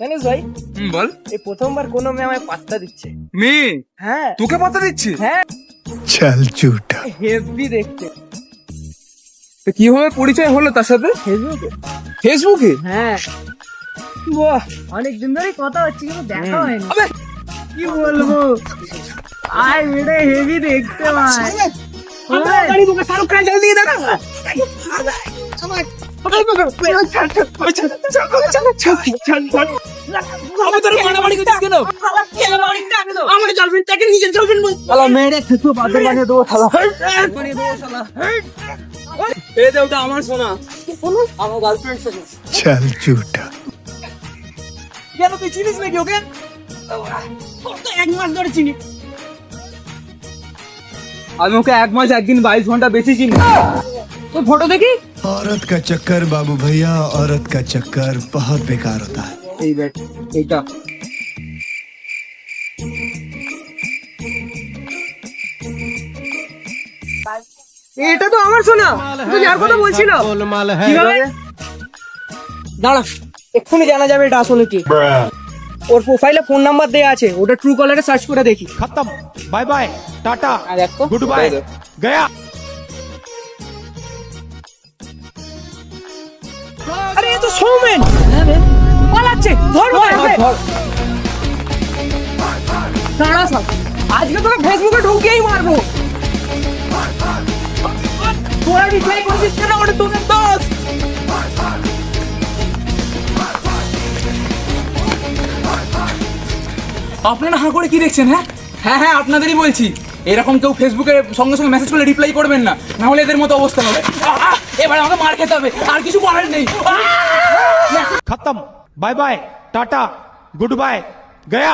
জানিস ভাই বল এই প্রথমবার কোনো মেয়ে আমায় পাত্তা দিচ্ছে মেয়ে হ্যাঁ তোকে পাত্তা দিচ্ছে হ্যাঁ চাল চুটা হেভি দেখতে তো কীভাবে পরিচয় হলো তার সাথে ফেসবুকে ফেসবুকে হ্যাঁ বাহ অনেক দিন ধরেই কথা হচ্ছে কিন্তু দেখা হয়নি কি বলব আই মেডে হেভি দেখতে ভাই শাহরুখ খান দিয়ে দাদা আমার আমার চুটা কেন তুই চিনিস নাকি ওকে এক মাস ধরে চিনি আমি ওকে এক মাস একদিন বাইশ ঘণ্টা বেশি চিনি। তো ফটো দেখি? औरत का चक्कर बाबू भैया औरत का चक्कर बहुत बेकार होता है এই দেখ এইটা এটা তো আমার শোনা তুই যার কথা বলছিল কিভাবে দাঁড়া এক্ষুনি জানা যাবে এটা আসলে কি ওর প্রোফাইলে ফোন নাম্বার দেয়া আছে ওটা ট্রু কলারে সার্চ করে দেখি खत्म बाय बाय टाटा আর দেখ তো আরে এ তো সৌমেন। পালাচ্ছে ধর দাঁড়া সব। আজকে তোকে ফেসবুকে ঢুকিয়েই মারবো। তোরা রিপ্লাই করছিস কেন? ওটা তোদের দোষ। আপনারা হাঁ করে কি দেখছেন হ্যাঁ? হ্যাঁ হ্যাঁ আপনাদেরই বলছি। এরকম কেউ ফেসবুকে সঙ্গে সঙ্গে মেসেজ করলে রিপ্লাই করবেন না নাহলে এদের মতো অবস্থা হবে। এবার আমাকে মার খেতে হবে, আর কিছু করার নেই। খতম। Bye bye, tata, good bye, Gaya.